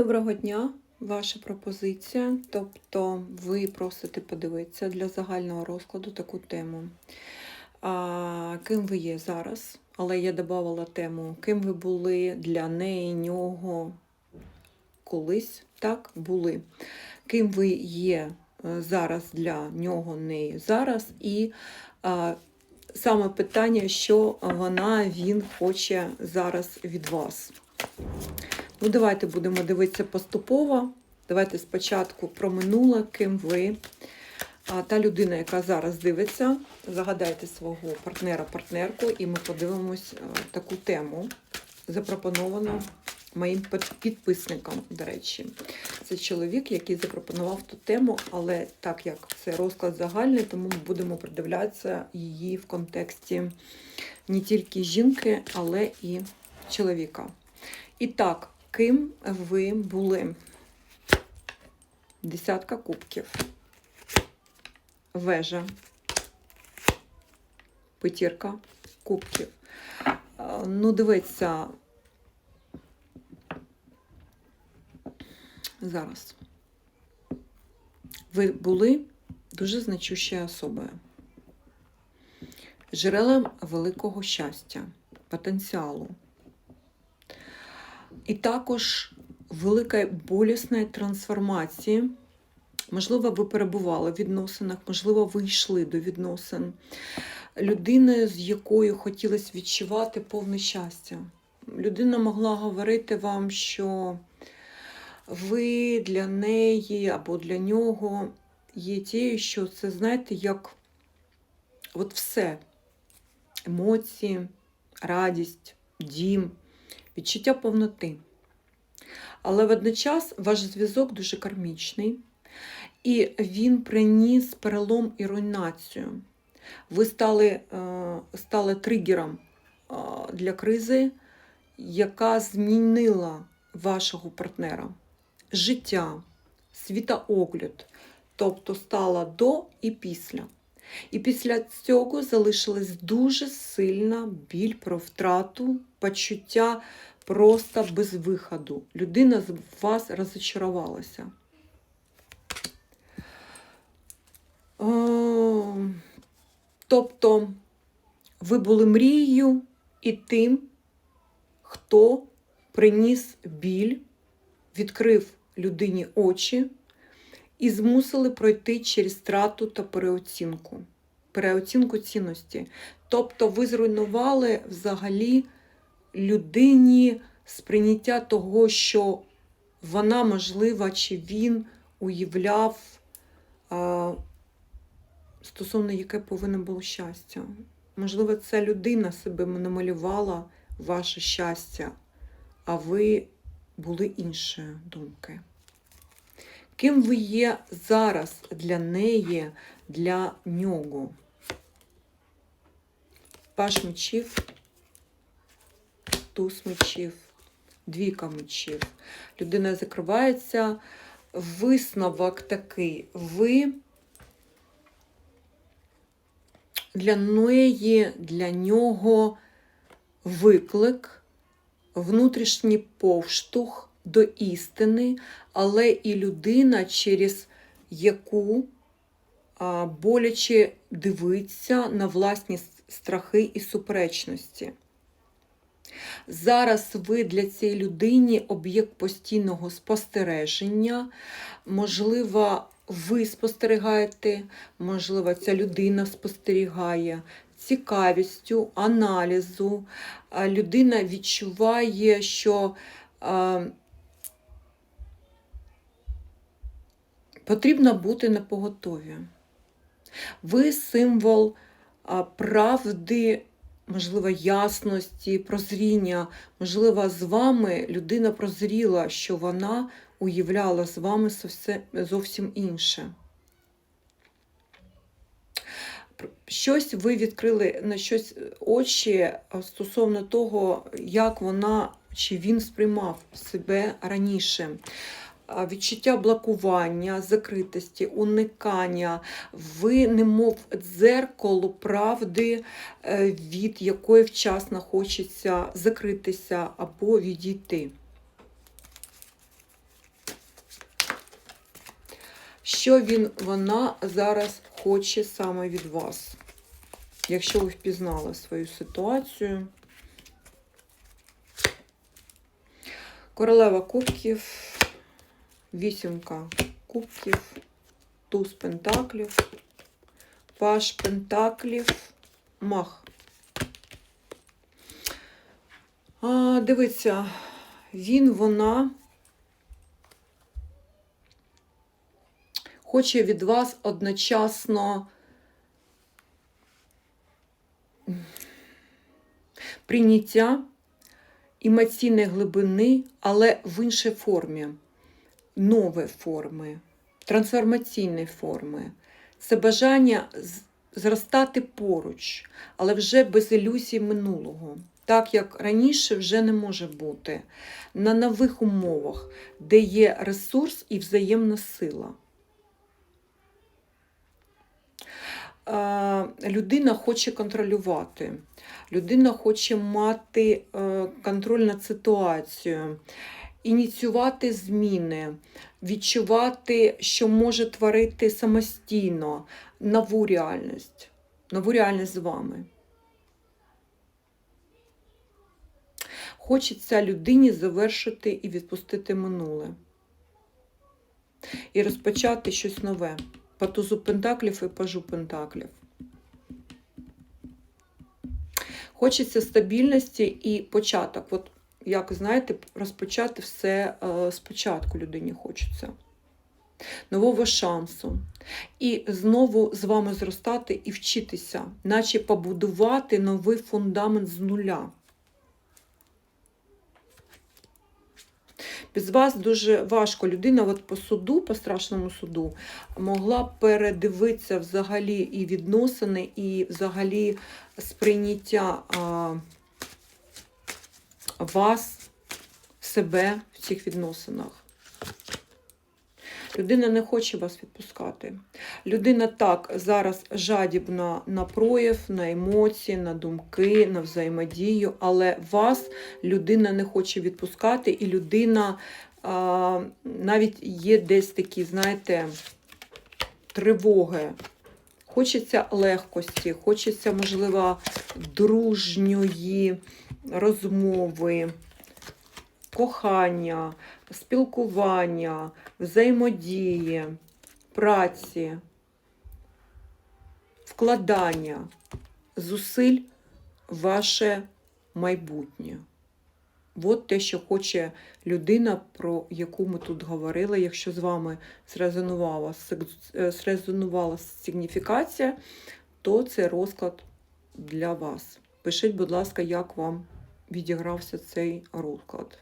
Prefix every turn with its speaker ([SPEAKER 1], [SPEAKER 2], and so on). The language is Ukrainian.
[SPEAKER 1] Доброго дня, ваша пропозиція. Тобто ви просите подивитися для загального розкладу таку тему. А, ким ви є зараз? Але я додавала тему, ким ви були для неї, нього колись, так, були. Ким ви є е, зараз для нього, неї зараз. І а, саме питання, що вона, він хоче зараз від вас. Ну, давайте будемо дивитися поступово. Давайте спочатку про минуле, ким ви. А та людина, яка зараз дивиться, загадайте свого партнера-партнерку, і ми подивимось е, таку тему, запропоновану моїм під- підписникам, до речі. Це чоловік, який запропонував ту тему, але так як це розклад загальний, тому ми будемо придивлятися її в контексті не тільки жінки, але і чоловіка. І так, ким ви були? Десятка кубків. Вежа. П'ятірка кубків. Ну, дивіться. Зараз. Ви були дуже значущою особою. Джерелом великого щастя, потенціалу. І також великої болісної трансформації. Можливо, ви перебували в відносинах, можливо, ви йшли до відносин. Людиною, з якою хотілося відчувати повне щастя. Людина могла говорити вам, що ви для неї або для нього є тією, що це, знаєте, як от все. Емоції, радість, дім, відчуття повноти. Але водночас ваш зв'язок дуже кармічний, і він приніс перелом і руйнацію. Ви стали, е, стали тригером е, для кризи, яка змінила вашого партнера життя, світоогляд, тобто стала до і після. І після цього залишилась дуже сильна біль про втрату, почуття просто без виходу. Людина з вас розочарувалася. О, Тобто ви були мрією і тим, хто приніс біль, відкрив людині очі і змусили пройти через страту та переоцінку, переоцінку цінності. Тобто ви зруйнували взагалі людині сприйняття того, що вона, можлива, чи він уявляв, а, стосовно яке повинно було щастя. Можливо, ця людина себе намалювала ваше щастя, а ви були іншої думки. Ким ви є зараз для неї, для нього? Паш мечів, туз мечів, двійка мечів. Людина закривається. Висновок такий. Ви для неї, для нього виклик, внутрішній повштовх до істини, але і людина, через яку боляче дивиться на власні страхи і суперечності. Зараз ви для цієї людини об'єкт постійного спостереження, можливо, ви спостерігаєте, можливо, ця людина спостерігає цікавістю, аналізу. Людина відчуває, що потрібно бути на поготові. Ви символ правди, можливо, ясності, прозріння. Можливо, з вами людина прозріла, що вона уявляла з вами зовсім інше. Щось ви відкрили на щось очі стосовно того, як вона чи він сприймав себе раніше. Відчуття блокування, закритості, уникання, ви, немов дзеркало правди, е, від якої вчасно хочеться закритися або відійти. Що він, вона зараз хоче саме від вас? Якщо ви впізнали свою ситуацію. Королева кубків, вісімка кубків, туз пентаклів, паш пентаклів, мах. А, дивіться, він, вона хоче від вас одночасно прийняття емоційної глибини, але в іншій формі, нові форми, трансформаційні форми. Це бажання зростати поруч, але вже без ілюзій минулого. Так як раніше вже не може бути. На нових умовах, де є ресурс і взаємна сила. Людина хоче контролювати, людина хоче мати е, контроль над ситуацією, ініціювати зміни, відчувати, що може творити самостійно нову реальність, нову реальність з вами. Хочеться людині завершити і відпустити минуле. І розпочати щось нове. По тузу пентаклів і пажу пентаклів. Хочеться стабільності і початок. От, як знаєте, розпочати все е, спочатку людині хочеться. Нового шансу. І знову з вами зростати і вчитися, наче побудувати новий фундамент з нуля. Без вас дуже важко. Людина от по суду, по страшному суду, могла передивитися взагалі і відносини, і взагалі сприйняття а, вас, себе в цих відносинах. Людина не хоче вас відпускати. Людина так зараз жадібна на прояв, на емоції, на думки, на взаємодію, але вас людина не хоче відпускати, і людина а, навіть є десь такі, знаєте, тривоги. Хочеться легкості, хочеться, можливо, дружньої розмови, кохання, спілкування, взаємодії, праці, вкладання зусиль ваше майбутнє. От те, що хоче людина, про яку ми тут говорили. Якщо з вами зрезонувала, сиг- е, сигніфікація, то це розклад для вас. Пишіть, будь ласка, як вам відігрався цей розклад.